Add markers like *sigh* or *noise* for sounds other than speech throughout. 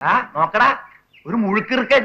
ആ നോക്കടാ ഒരു മുഴുക്കിറുക്കൻ.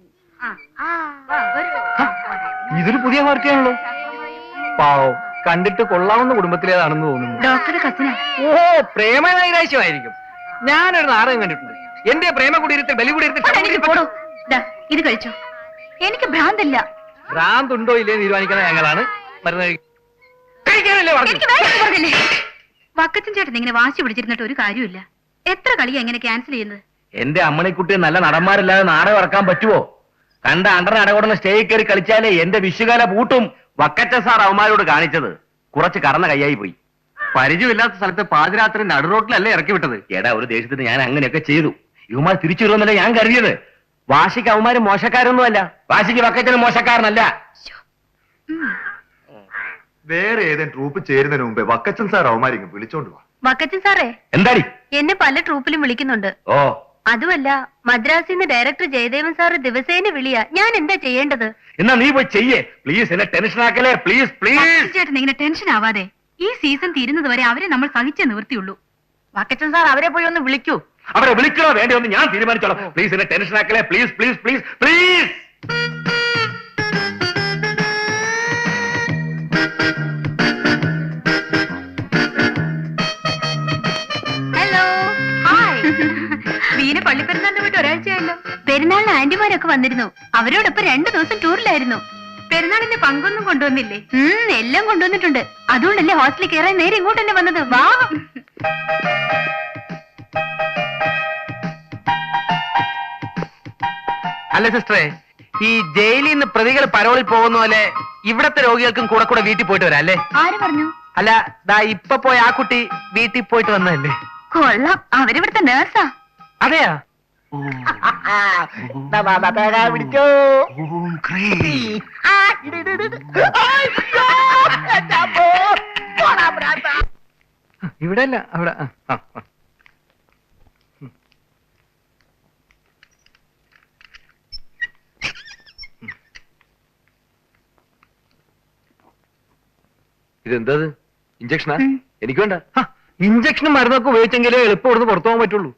ഇതൊരു പുതിയ പാർട്ടിയാണല്ലോ. പാവം കണ്ടിട്ട് കൊള്ളാവുന്ന കുടുംബത്തിലേതാണെന്ന് തോന്നുന്നു. ഡോക്ടറുടെ കസിനാ. ഓ പ്രേമനൈരാശ്യമായിരിക്കും. ഞാനൊരു നാടകം കണ്ടിട്ടുണ്ട്. എന്റെ പ്രേമ കുടീരത്തിൽ ബലി കുടീരത്തിൽ ഇത് കഴിച്ചോ. എനിക്ക് ഭ്രാന്തല്ല. ഭ്രാന്തുണ്ടോ ഇല്ലേ തീരുമാനിക്കുന്ന ഞങ്ങളാണ്. മരുന്ന് കഴിക്കാനല്ലേ പറഞ്ഞില്ലേ? വക്കച്ചൻ ചേട്ടൻ ഇങ്ങനെ വാശി പിടിച്ചിരുന്നിട്ട് ഒരു കാര്യമില്ല എത്ര കളിയാ ഇങ്ങനെ ക്യാൻസൽ ചെയ്യുന്നത്? എന്റെ അമ്മണിക്കുട്ടി നല്ല നടന്മാരില്ലാതെ നാടകം ഇറക്കാൻ പറ്റുമോ കണ്ട അണ്ടർ അടകൊടുന്ന സ്റ്റേജിൽ കയറി കളിച്ചാലേ എന്റെ വിഷുകാല പൂട്ടും വക്കറ്റ സാർ അവന്മാരോട് കാണിച്ചത്. കുറച്ച് കറന്ന കൈയായി പോയി. പരിചയമില്ലാത്ത സ്ഥലത്ത് പാതിരാത്രി നടുറോട്ടിലല്ലേ ഇറക്കി വിട്ടത്. എടാ ഒരു ദേശത്തിന് ഞാൻ അങ്ങനെയൊക്കെ ചെയ്തു. ഇവന്മാർ തിരിച്ചു വരുമെന്നല്ലേ ഞാൻ കരുതിയത്. വാശിക്ക് അവന്മാര് മോശക്കാരൊന്നും അല്ല വാശിക്ക് വക്കറ്റിന് മോശക്കാരനല്ല. വേറെ ഏതെങ്കിലും ട്രൂപ്പ് ചേരുന്നതിന് മുമ്പേ വക്കച്ചൻ സാർ അവന്മാരിങ്ങ് വിളിച്ചോണ്ട് പോവാ വക്കച്ചൻ സാറേ എന്താടി? എന്നെ പല ട്രൂപ്പിലും വിളിക്കുന്നുണ്ട്. ഓ അതുമല്ല മദ്രാസിൽ നിന്ന് ഡയറക്ടർ ജയദേവൻ സാറ് ദിവസേന വിളിയാ. ഞാൻ എന്താ ചെയ്യേണ്ടത്? എന്നാ നീ പോയി ചെയ്യേ. പ്ലീസ് എന്നെ ടെൻഷൻ ആക്കലേ പ്ലീസ് പ്ലീസ് ചേട്ടൻ ഇങ്ങനെ ടെൻഷൻ ആവാതെ ഈ സീസൺ തീരുന്നത് വരെ അവരെ നമ്മൾ സഹിച്ചേ നിവൃത്തിയുള്ളൂ വാക്കച്ചൻ സാർ അവരെ പോയി ഒന്ന് വിളിക്കൂ. അവരെ വിളിക്കണോ വേണ്ടി ഒന്ന് ഞാൻ തീരുമാനിച്ചോളാം. പ്ലീസ് എന്നെ tension ആക്കലേ please please please please Veena പള്ളിപ്പെരുന്നാളിന് വിട്ട് ഒരാഴ്ചയായല്ലോ. പെരുന്നാളിന് ആന്റിമാരൊക്കെ വന്നിരുന്നു. അവരോടൊപ്പം രണ്ടു ദിവസം ടൂറിലായിരുന്നു. പെരുന്നാളിന്റെ പങ്കൊന്നും കൊണ്ടുവന്നില്ലേ? ഉം എല്ലാം കൊണ്ടുവന്നിട്ടുണ്ട്. അതുകൊണ്ടല്ലേ ഹോസ്റ്റലിൽ കയറാൻ നേരെ ഇങ്ങോട്ട് തന്നെ വന്നത്. വാ. അല്ല സിസ്റ്ററെ ഈ ജയിലിൽ നിന്ന് പ്രതികൾ പരോളിൽ പോകുന്ന പോലെ ഇവിടത്തെ രോഗികൾക്കും കൂടെ കൂടെ വീട്ടിൽ പോയിട്ട് വരാം അല്ലേ ആര് പറഞ്ഞു? അല്ല ദാ ഇപ്പൊ പോയ ആ കുട്ടി വീട്ടിൽ പോയിട്ട് വന്നതല്ലേ? കൊള്ളാം. അവരിവിടുത്തെ നേഴ്സാ. അതെയാ പിടിച്ചോ ഇവിടെ അല്ല അവിടെ. ഇതെന്തത് ഇഞ്ചക്ഷനാ. എനിക്ക് വേണ്ട ഇഞ്ചക്ഷനും മരുന്നൊക്കെ ഉപയോഗിച്ചെങ്കിലേ എളുപ്പം ഇവിടുന്ന് പുറത്തു പോകാൻ പറ്റുള്ളൂ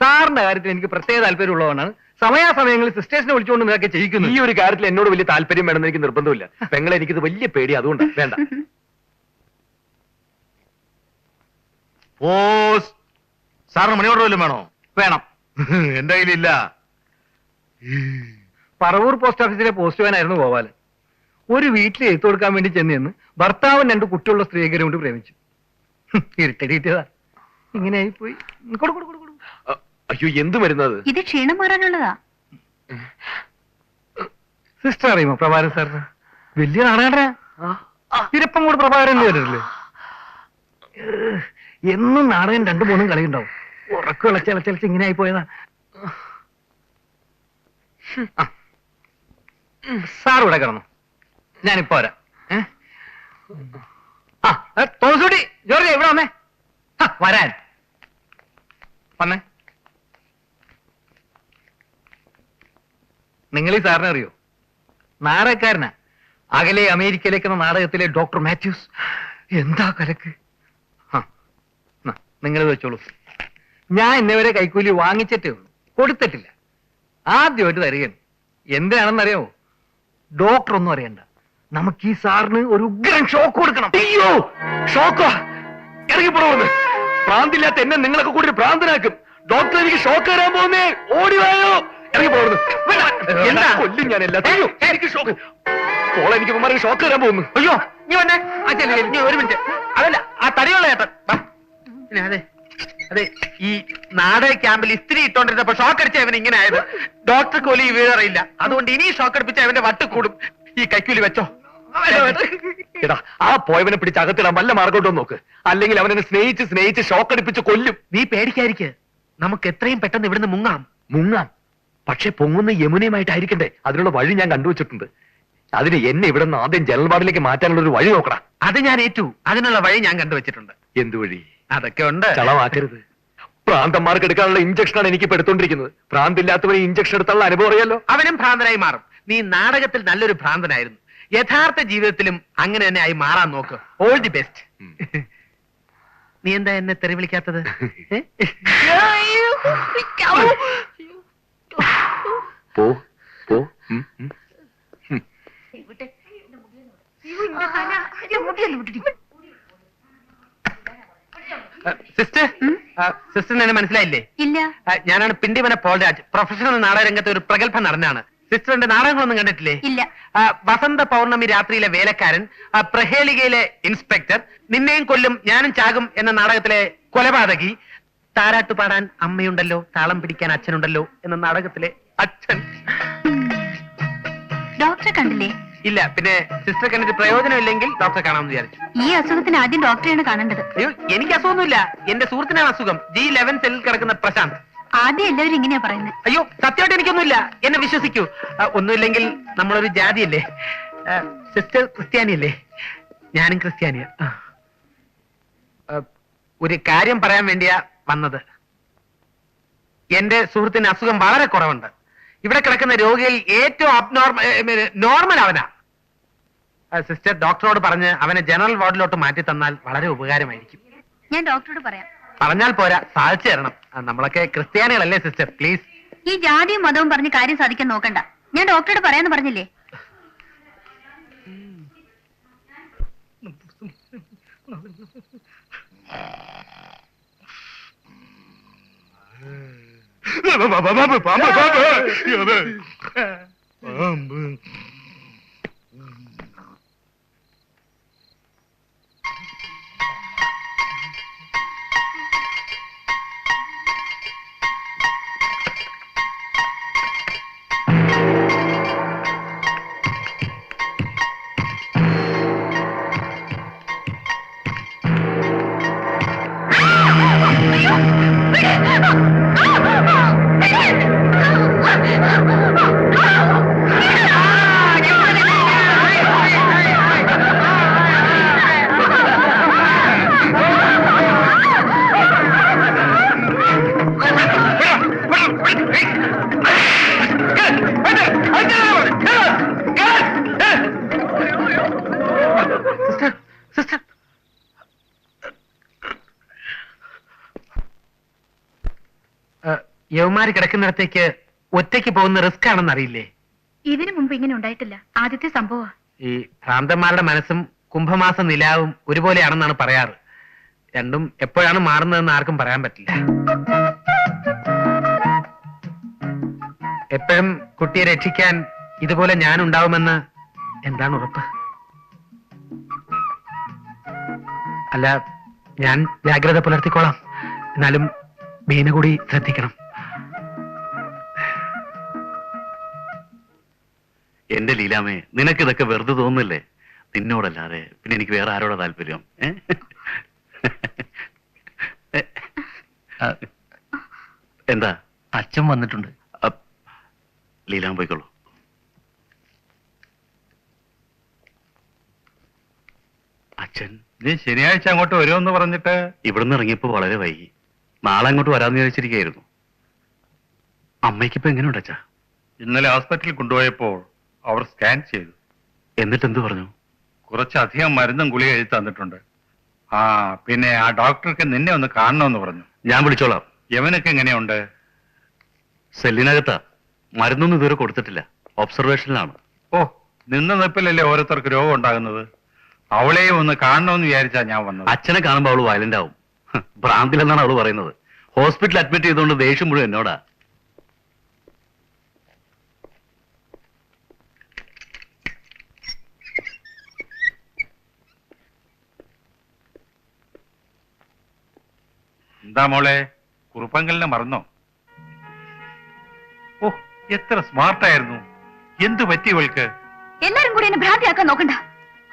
സാറിന്റെ കാര്യത്തിൽ എനിക്ക് പ്രത്യേക താല്പര്യമുള്ളതാണ്. സമയാസമയങ്ങളിൽ സിസ്റ്റേഴ്സിനെ വിളിച്ചുകൊണ്ട് ഇതൊക്കെ ചെയ്യിക്കുന്നു. ഈ ഒരു കാര്യത്തിൽ എന്നോട് വലിയ താല്പര്യം വേണമെന്ന് എനിക്ക് നിർബന്ധമില്ല. പെങ്ങളെ എനിക്കിത് വലിയ പേടി അതുകൊണ്ട്. വേണ്ട. *laughs* പോസ്. സാറിന് മണി ഓർഡർ വല്ലതും വേണോ? വേണം. *laughs* എന്റെ കയ്യിലില്ല. പറവൂർ പോസ്റ്റ് ഓഫീസിലെ പോസ്റ്റ്മാനായിരുന്നു ഗോപാലൻ ഒരു വീട്ടിൽ എഴുത്തു കൊടുക്കാൻ വേണ്ടി ചെന്ന് ഭർത്താവും രണ്ട് കുട്ടിയുള്ള സ്ത്രീകരും കൊണ്ട് പ്രേമിച്ചു. ഇരുട്ടടി കിട്ടിയതാ. ഇങ്ങനെ ആയിപ്പോയി. കൊടു, അയ്യോ എന്ത് മരുന്നത്? ഇത് ക്ഷീണം മാറാനുള്ളതാ. സിസ്റ്റർ അറിയുമോ പ്രഭാകരൻ സാറിന്? വലിയ നാടകം തിരപ്പം കൂടെ പ്രഭാകരൻ വരില്ലേ? എന്നും നാടകം രണ്ടു മൂന്നും കളിയുണ്ടാവും. ഉറക്കം ഇളച്ച് ഇങ്ങനെ ആയി പോയതാ. സാർ ഇവിടെ കിടന്നു. ഞാനിപ്പോ വരാം. ഏ? ആ കുട്ടി ജോർജ് ഇവിടെ വന്നേ. ആ, വരാൻ. വന്നേ. നിങ്ങൾ ഈ സാറിനെ അറിയോ? നാടകക്കാരനാ. അകലെ അമേരിക്കയിലേക്ക് എന്ന നാടകത്തിലെ ഡോക്ടർ മാത്യൂസ്. എന്താ കലക്ക്? നിങ്ങൾ വെച്ചോളൂ. ഞാൻ ഇന്നവരെ കൈക്കൂലി വാങ്ങിച്ചിട്ടേ ഉള്ളൂ. കൊടുത്തിട്ടില്ല. ആദ്യമായിട്ട് തരികയാണ് എന്തിനാണെന്നറിയാമോ ഡോക്ടർ ഒന്നും അറിയണ്ട. നമുക്ക് ഈ സാറിന് ഒരു ഉഗ്രൻ ഷോക്ക് കൊടുക്കണം. അയ്യോ! ഷോക്കോ. ഇറങ്ങി പോകുന്നു പ്രാന്തില്ലാത്ത എന്നെ നിങ്ങളൊക്കെ കൂടി ഒരു ഭ്രാന്തനാക്കും ഡോക്ടർ എനിക്ക് ഷോക്ക് തരാൻ പോകുന്നേ. ഓടി വായോ? കൊല്ലും ഞാൻ എല്ലാത്തിനും എനിക്ക് ഷോക്ക്. പോളെ എനിക്ക് ഇവന്മാർക്ക് ഷോക്ക് തരാൻ പോകുന്നു. അയ്യോ നീ വന്നെ. ചെല്ലു, നീ ഒരു മിനിറ്റ്. അതല്ല ആ തടിയുള്ള ചേട്ടൻ പിന്നെ അതെ അതെ ഈ നാടക ക്യാമ്പിൽ ഇസ്ത്രി ഇട്ടോണ്ടിരുന്നപ്പോ ഷോക്ക് അടിച്ച അവൻ ഇങ്ങനെ ആയത്. ഡോക്ടർ കോലി വീഴറിയില്ല അതുകൊണ്ട് ഇനി ഷോക്ക് അടിപ്പിച്ച അവന്റെ വട്ട് കൂടും. ഈ കൈക്കൂലി വെച്ചോ. എടാ ആ പോയവനെ പിടിച്ച് അകത്തിടാൻ വല്ല മാർഗോട്ടോ നോക്ക്. അല്ലെങ്കിൽ അവനെ സ്നേഹിച്ച് സ്നേഹിച്ച് ഷോക്ക് അടിപ്പിച്ച് കൊല്ലും. നീ പേടിക്കാരിക്ക് നമുക്ക് എത്രയും പെട്ടെന്ന് ഇവിടുന്ന് മുങ്ങാം. മുങ്ങാം. പക്ഷെ പൊങ്ങുന്ന യമുനയുമായിട്ടായിരിക്കണ്ടേ? അതിനുള്ള വഴി ഞാൻ കണ്ടുവച്ചിട്ടുണ്ട്. അതിന് എന്നെ ഇവിടെ നിന്ന് ആദ്യം ജനറൽ മാറ്റാനുള്ള ഒരു വഴി നോക്കണം അത് ഞാൻ ഏറ്റു. അതിനുള്ള വഴി ഞാൻ കണ്ടുവച്ചിട്ടുണ്ട്. എന്ത് വഴി? അതൊക്കെ ഉണ്ട്. ചളവാക്കരുത്. പ്രാന്തന്മാർക്ക് എടുക്കാനുള്ള ഇഞ്ചക്ഷനാണ് എനിക്ക് ഇപ്പൊ എടുത്തോണ്ടിരിക്കുന്നത്. ഇഞ്ചക്ഷൻ എടുത്തുള്ള അനുഭവം അറിയാലോ? അവനും ഭ്രാന്തനായി മാറും. നീ നാടകത്തിൽ നല്ലൊരു ഭ്രാന്തനായിരുന്നു. യഥാർത്ഥ ജീവിതത്തിലും അങ്ങനെ തന്നെ ആയി മാറാൻ നോക്ക്. ഓൾ ദി ബെസ്റ്റ് നീ എന്താ എന്നെ തെറി വിളിക്കാത്തത്? *laughs* പോ പോ. സിസ്റ്റർ സിസ്റ്ററിന് എന്നെ മനസ്സിലായില്ലേ? ഇല്ല. ഞാനാണ് പിണ്ടിവന പോൾരാജ് പ്രൊഫഷണൽ നാടകരംഗത്തെ ഒരു പ്രഗത്ഭ നടനാണ്. സിസ്റ്ററിന്റെ നാടകങ്ങളൊന്നും കണ്ടിട്ടില്ലേ? ഇല്ല. വസന്ത പൗർണമി രാത്രിയിലെ വേലക്കാരൻ പ്രഹേളികയിലെ ഇൻസ്പെക്ടർ. നിന്നെയും കൊല്ലും ഞാനും ചാകും എന്ന നാടകത്തിലെ കൊലപാതകി. താരാട്ട് പാടാൻ അമ്മയുണ്ടല്ലോ താളം പിടിക്കാൻ അച്ഛനുണ്ടല്ലോ എന്ന നാടകത്തിലെ അച്ഛൻ. ഡോക്ടറെ കണ്ടില്ലേ? ഇല്ല പിന്നെ സിസ്റ്റർ കണ്ടിട്ട് പ്രയോജനമില്ലെങ്കിൽ ഡോക്ടറെ കാണാമെന്ന് വിചാരിച്ചു. ഈ അസുഖത്തിന് ആദ്യം ഡോക്ടറെയാണ് കാണേണ്ടത്. അയ്യോ എനിക്ക് അസുഖമൊന്നുമില്ല. എന്റെ സുഹൃത്തിനാണ് അസുഖം. ജി ലെവൻ സെല്ലിൽ കിടക്കുന്ന പ്രശാന്ത്. ആദ്യം എല്ലാവരും ഇങ്ങനെയാ പറയുന്നത് അയ്യോ സത്യമായിട്ട് എനിക്കൊന്നുമില്ല. എന്നെ വിശ്വസിക്കൂ. ആ, ഒന്നുമില്ലെങ്കിൽ നമ്മളൊരു ജാതിയല്ലേ? ആ, സിസ്റ്റർ ക്രിസ്ത്യാനിയല്ലേ? ഞാനും ക്രിസ്ത്യാനിയ. ആ. ആ, ഒരു കാര്യം പറയാൻ വേണ്ടിയാ വന്നത്. എന്റെ സുഹൃത്തിന് അസുഖം വളരെ കുറവുണ്ട്. ഇവിടെ കിടക്കുന്ന രോഗിയിൽ ഏറ്റവും അബ്നോർമൽ നോർമൽ അവനാ. ആ, സിസ്റ്റർ ഡോക്ടറോട് പറഞ്ഞ് അവനെ ജനറൽ വാർഡിലോട്ട് മാറ്റി തന്നാൽ വളരെ ഉപകാരമായിരിക്കും. ഞാൻ ഡോക്ടറോട് പറയാം. പറഞ്ഞാൽ പോരാ സാധിച്ചു തരണം. നമ്മളൊക്കെ ക്രിസ്ത്യാനികളല്ലേ സിസ്റ്റർ പ്ലീസ് ഈ ജാതിയും മതവും പറഞ്ഞ് കാര്യം സാധിക്കാൻ നോക്കണ്ട. ഞാൻ ഡോക്ടറോട് പറയാന്ന് പറഞ്ഞില്ലേ? സിസ്റ്റർ യവമാര് കിടക്കുന്നിടത്തേക്ക് ഒറ്റയ്ക്ക് പോകുന്ന റിസ്ക് ആണെന്ന് അറിയില്ലേ? ഇതിനു മുമ്പ് ഇങ്ങനെ ഉണ്ടായിട്ടില്ല. ആദ്യത്തെ സംഭവ ഈ ഭ്രാന്തന്മാരുടെ മനസ്സും കുംഭമാസ നിലാവും ഒരുപോലെയാണെന്നാണ് പറയാറ്. രണ്ടും എപ്പോഴാണ് മാറുന്നതെന്ന് ആർക്കും പറയാൻ പറ്റില്ല. എപ്പോഴും കുട്ടിയെ രക്ഷിക്കാൻ ഇതുപോലെ ഞാൻ ഉണ്ടാവുമെന്ന് എന്താണ് ഉറപ്പ്? അല്ല ഞാൻ ജാഗ്രത പുലർത്തിക്കോളാം. എന്നാലും മീന കൂടി ശ്രദ്ധിക്കണം. എന്റെ ലീലാമേ നിനക്ക് ഇതൊക്കെ വെറുതെ തോന്നുന്നില്ലേ? നിന്നോടല്ലാതെ പിന്നെ എനിക്ക് വേറെ ആരോടാ താല്പര്യം? എന്താ? അച്ഛൻ വന്നിട്ടുണ്ട്. ലീലാമ്മ പോയിക്കോളൂ. അച്ഛൻ നീ ശനിയാഴ്ച അങ്ങോട്ട് വരുമെന്ന് പറഞ്ഞിട്ട് ഇവിടുന്ന് ഇറങ്ങിയപ്പോ വളരെ വൈകി. നാളെ അങ്ങോട്ട് വരാമെന്ന് വിചാരിച്ചിരിക്കുകയായിരുന്നു. അമ്മയ്ക്കിപ്പോ എങ്ങനെയുണ്ട് അച്ഛാ? ഇന്നലെ ഹോസ്പിറ്റലിൽ കൊണ്ടുപോയപ്പോൾ അവർ സ്കാൻ ചെയ്തു. എന്നിട്ട് എന്ത് പറഞ്ഞു? കുറച്ചധികം മരുന്നും ഗുളിക എഴുതി തന്നിട്ടുണ്ട്. ആ പിന്നെ ആ ഡോക്ടർക്ക് നിന്നെ ഒന്ന് കാണണമെന്ന് പറഞ്ഞു. ഞാൻ വിളിച്ചോളാം. യവനൊക്കെ എങ്ങനെയുണ്ട്? സെല്ലിനകത്താ. മരുന്നൊന്നും ഇതുവരെ കൊടുത്തിട്ടില്ല. ഒബ്സർവേഷനിലാണ്. ഓ നിന്ന നിപ്പിലല്ലേ ഓരോരുത്തർക്ക് രോഗം ഉണ്ടാകുന്നത്? അവളെയും ഒന്ന് കാണണമെന്ന് വിചാരിച്ചാ ഞാൻ വന്നത്. അച്ഛനെ കാണുമ്പോൾ അവൾ വയലന്റ് ആവും. ഭ്രാന്തിലെന്നാണ് അവൾ പറയുന്നത്. ഹോസ്പിറ്റലിൽ അഡ്മിറ്റ് ചെയ്തുകൊണ്ട് ദേഷ്യം മുഴുവൻ എന്നോടാ. എന്താ മോളെ? കുറുപ്പങ്കലിനെ മറന്നോ? ഓ എത്ര സ്മാർട്ടായിരുന്നു എന്തു പറ്റി ഇവൾക്ക്? എല്ലാരും കൂടി എന്നെ ഭ്രാന്തിയാക്കാൻ നോക്കണ്ട.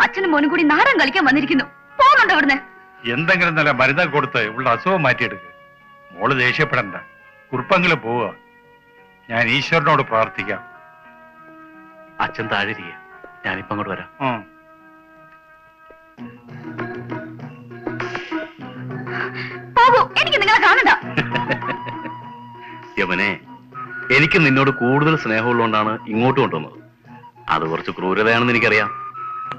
അച്ഛനും മോനും കൂടി നാടൻ കളിക്കാൻ വന്നിരിക്കുന്നു. പോകുന്നുണ്ടോ ഇവിടുന്ന് എന്തെങ്കിലും നല്ല മരുന്ന് കൊടുത്ത് ഇവളുടെ അസുഖം മാറ്റിയെടുക്ക്. മോൾ ദേഷ്യപ്പെടണ്ട. കുറുപ്പങ്കൽ പോവുക. ഞാൻ ഈശ്വരനോട് പ്രാർത്ഥിക്കാം. അച്ഛൻ താഴെ ഞാനിപ്പോ അങ്ങോട്ട് വരാം. നിങ്ങളെ കാണണ്ട. യമനെ എനിക്ക് നിന്നോട് കൂടുതൽ സ്നേഹമുള്ളതുകൊണ്ടാണ് ഇങ്ങോട്ട് കൊണ്ടുവന്നത്. അത് കുറച്ച് ക്രൂരതയാണെന്ന് എനിക്കറിയാം.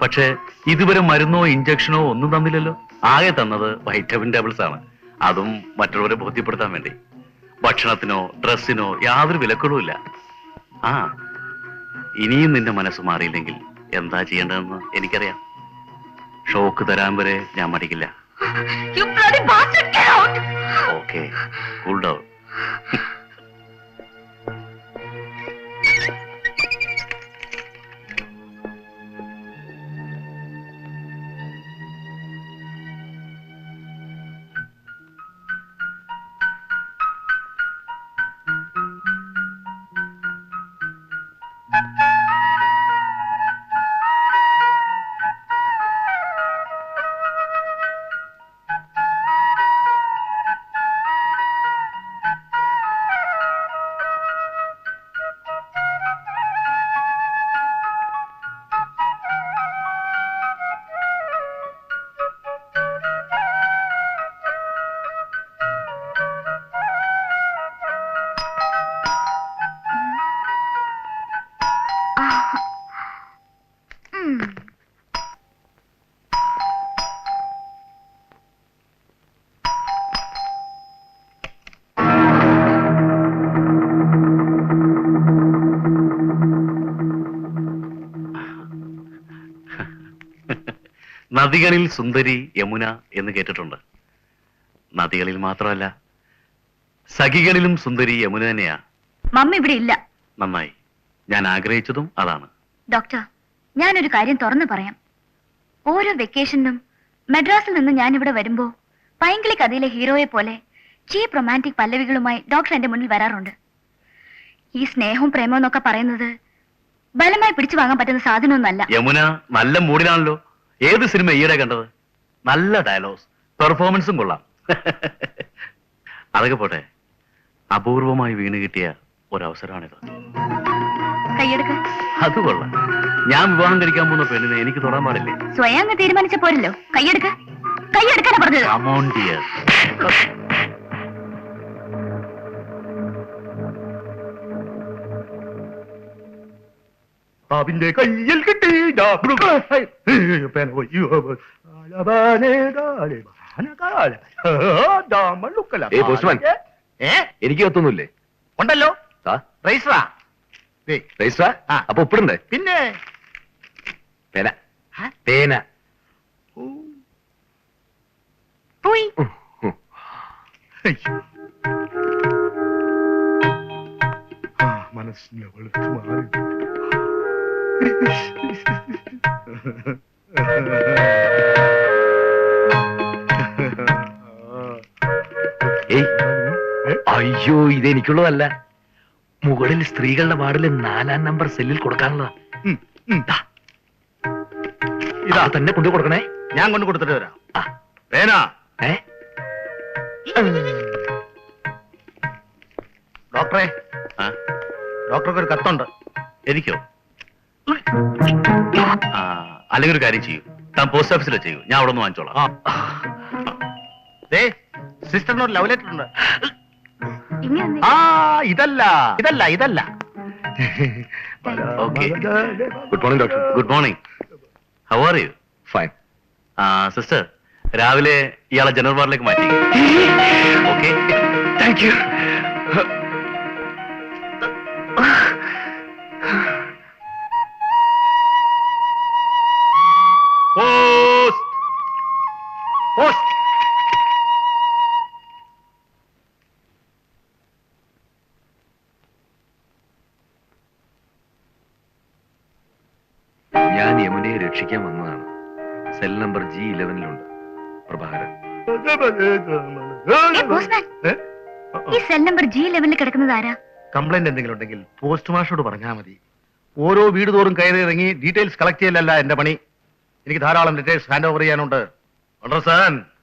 പക്ഷേ ഇതുവരെ മരുന്നോ ഇഞ്ചക്ഷനോ ഒന്നും തന്നില്ലല്ലോ. ആകെ തന്നത് വൈറ്റമിൻ ടാബ്ലറ്റ്സ് ആണ്. അതും മറ്റുള്ളവരെ ബോധ്യപ്പെടുത്താൻ വേണ്ടി. ഭക്ഷണത്തിനോ ഡ്രസ്സിനോ യാതൊരു വിലക്കുകളും ഇല്ല. ആ ഇനിയും നിന്റെ മനസ്സ് മാറിയില്ലെങ്കിൽ എന്താ ചെയ്യേണ്ടതെന്ന് എനിക്കറിയാം. ഷോക്ക് തരാൻ വരെ ഞാൻ മടിക്കില്ല. You bloody bastard, get out! Okay, cool down. *laughs* നദികളിൽ സുന്ദരി യമുന എന്ന് കേട്ടിട്ടുണ്ട്. നദികളിൽ മാത്രമല്ല സഖികളിലും സുന്ദരി യമുന തന്നെയാ. മമ്മ ഇവിടെ ഇല്ല. നന്നായി. ഞാൻ ആഗ്രഹിച്ചതും അതാണ്. ഡോക്ടർ ഞാനൊരു കാര്യം തുറന്നു പറയാം. ഓരോ വെക്കേഷനും മദ്രാസിൽ നിന്ന് ഞാൻ ഇവിടെ വരുമ്പോ പൈങ്കിളി കഥയിലെ ഹീറോയെ പോലെ ചീപ്പ് റൊമാന്റിക് പല്ലവികളുമായി ഡോക്ടർ എന്റെ മുന്നിൽ വരാറുണ്ട്. ഈ സ്നേഹവും പ്രേമവും എന്നൊക്കെ പറയുന്നത് ബലമായി പിടിച്ചു വാങ്ങാൻ പറ്റുന്ന സാധനമൊന്നല്ല യമുന നല്ല മൂഡിലാണല്ലോ ഏത് സിനിമ ഈയിടെ കണ്ടത്? നല്ല ഡയലോഗ്സ് പെർഫോമൻസും കൊള്ളാം. *laughs* അതൊക്കെ പോട്ടെ. അപൂർവമായി വീണ് കിട്ടിയ ഒരവസരമാണിത്. കൈയെടുക്ക. അത് കൊള്ളാം. ഞാൻ വിവാഹം കഴിക്കാൻ പോകുന്ന പെണ്ണിനെ എനിക്ക് തൊടാൻ പാടില്ലേ? സ്വയം അങ്ങ് തീരുമാനിച്ച പോരല്ലോ. കൈയെടുക്ക. കൈയെടുക്കാനാ പറഞ്ഞത്. കമോൺ *laughs* അവന്റെ കയ്യിൽ കിട്ടി എനിക്ക് കത്തൊന്നുമില്ലേ ഉണ്ടല്ലോ. അപ്പൊ ഒപ്പിടണ്ടേ പിന്നെ? പേന. ഹ? പേന. മനസ്സിനെ വെളുത്തു മാറി. ഏയ് അയ്യോ ഇതെനിക്കുള്ളതല്ല. മുകളിൽ സ്ത്രീകളുടെ വാർഡിൽ നാലാം നമ്പർ സെല്ലിൽ കൊടുക്കാനുള്ളതാ. ഇതാ. തന്നെ കൊണ്ടു കൊടുക്കണേ. ഞാൻ കൊണ്ട് കൊടുത്തിട്ട് വരാം. വേനാ ഏ? ഡോക്ടറെ. ആ, ഡോക്ടർക്ക് ഒരു കത്തുണ്ട്. എനിക്കോ? അല്ലെങ്കിൽ ഒരു കാര്യം ചെയ്യൂ. താൻ പോസ്റ്റ് ഓഫീസിലെ ചെയ്യൂ. ഞാൻ അവിടെ നിന്ന് വാങ്ങിച്ചോളാം ദേ സിസ്റ്ററിന് ഒരു ലവ് ലെറ്റർ ഉണ്ട് ആ ഇതല്ല ഇതല്ല ഇതല്ല. Good morning doctor good morning how are you fine ആ സിസ്റ്റർ രാവിലെ ഇയാളെ ജനറൽ വാർഡിലേക്ക് മാറ്റി ഓക്കെ താങ്ക് യു ജി ലെവലിൽ കിടക്കുന്നത് ആരാ? കംപ്ലൈന്റ് എന്തെങ്കിലും ഉണ്ടെങ്കിൽ പോസ്റ്റ് മാഷോട് പറഞ്ഞാൽ മതി. ഓരോ വീട് തോറും കയറി ഇറങ്ങി ഡീറ്റെയിൽസ് കളക്ട് ചെയ്യലല്ല എന്റെ പണി. എനിക്ക് ധാരാളം ഡീറ്റെയിൽസ് ഹാൻഡ് ഓവർ ചെയ്യാനുണ്ട്. അണ്ടർസ്റ്റാൻഡ്?